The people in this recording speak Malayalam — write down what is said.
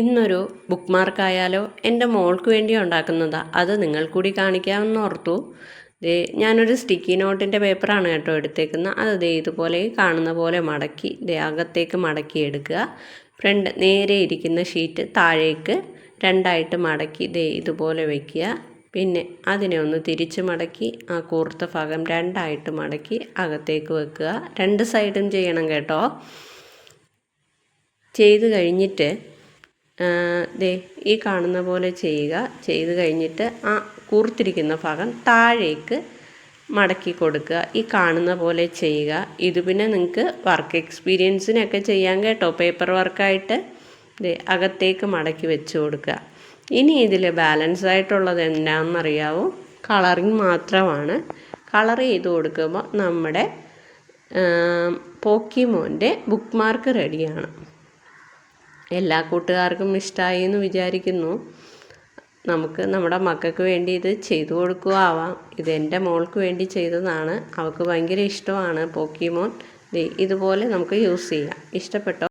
ഇന്നൊരു ബുക്ക് മാർക്കായാലോ എന്റെ മോൾക്ക് വേണ്ടി ഉണ്ടാക്കുന്നതാണ് അത് നിങ്ങൾ കൂടി കാണിക്കാമെന്ന് ഓർത്തു. ദേ ഞാനൊരു സ്റ്റിക്കി നോട്ടിന്റെ പേപ്പറാണ് കേട്ടോ എടുത്തേക്കുന്നത്. അത് ദേ ഇതുപോലെ കാണുന്ന പോലെ മടക്കി ദേ അകത്തേക്ക് മടക്കി എടുക്കുക. ഫ്രണ്ട് നേരെ ഇരിക്കുന്ന ഷീറ്റ് താഴേക്ക് രണ്ടായിട്ട് മടക്കി ദേ ഇതുപോലെ വയ്ക്കുക പിന്നെ അതിനെ ഒന്ന് തിരിച്ച് മടക്കി ആ കൂർത്ത ഭാഗം രണ്ടായിട്ട് മടക്കി അകത്തേക്ക് വെക്കുക. രണ്ട് സൈഡും ചെയ്യണം കേട്ടോ. ചെയ്ത് കഴിഞ്ഞിട്ട് ദേ ഈ കാണുന്ന പോലെ ചെയ്യുക. ചെയ്ത് കഴിഞ്ഞിട്ട് ആ കൂർത്തിരിക്കുന്ന ഭാഗം താഴേക്ക് മടക്കി കൊടുക്കുക. ഈ കാണുന്ന പോലെ ചെയ്യുക. ഇത് പിന്നെ നിങ്ങൾക്ക് വർക്ക് എക്സ്പീരിയൻസിനൊക്കെ ചെയ്യാൻ കേട്ടോ. പേപ്പർ വർക്കായിട്ട് അകത്തേക്ക് മടക്കി വെച്ച് കൊടുക്കുക. ഇനി ഇതിൽ ബാലൻസ് ആയിട്ടുള്ളത് എന്താണെന്നറിയാവോ? കളറിങ് മാത്രമാണ്. കളർ ചെയ്ത് കൊടുക്കുമ്പോൾ നമ്മുടെ പോക്കിമോന്റെ ബുക്ക് മാർക്ക് റെഡിയാണ് എല്ലാ കൂട്ടുകാർക്കും ഇഷ്ടമായി എന്ന് വിചാരിക്കുന്നു. നമുക്ക് നമ്മുടെ മക്കൾക്ക് വേണ്ടി ഇത് ചെയ്തു കൊടുക്കുവാവാം. ഇത് എന്റെ മോൾക്ക് വേണ്ടി ചെയ്തതാണ്. അവൾക്ക് ഭയങ്കര ഇഷ്ടമാണ് പോക്കിമോൻ. ഇതുപോലെ നമുക്ക് യൂസ് ചെയ്യാം. ഇഷ്ടപ്പെട്ടോ?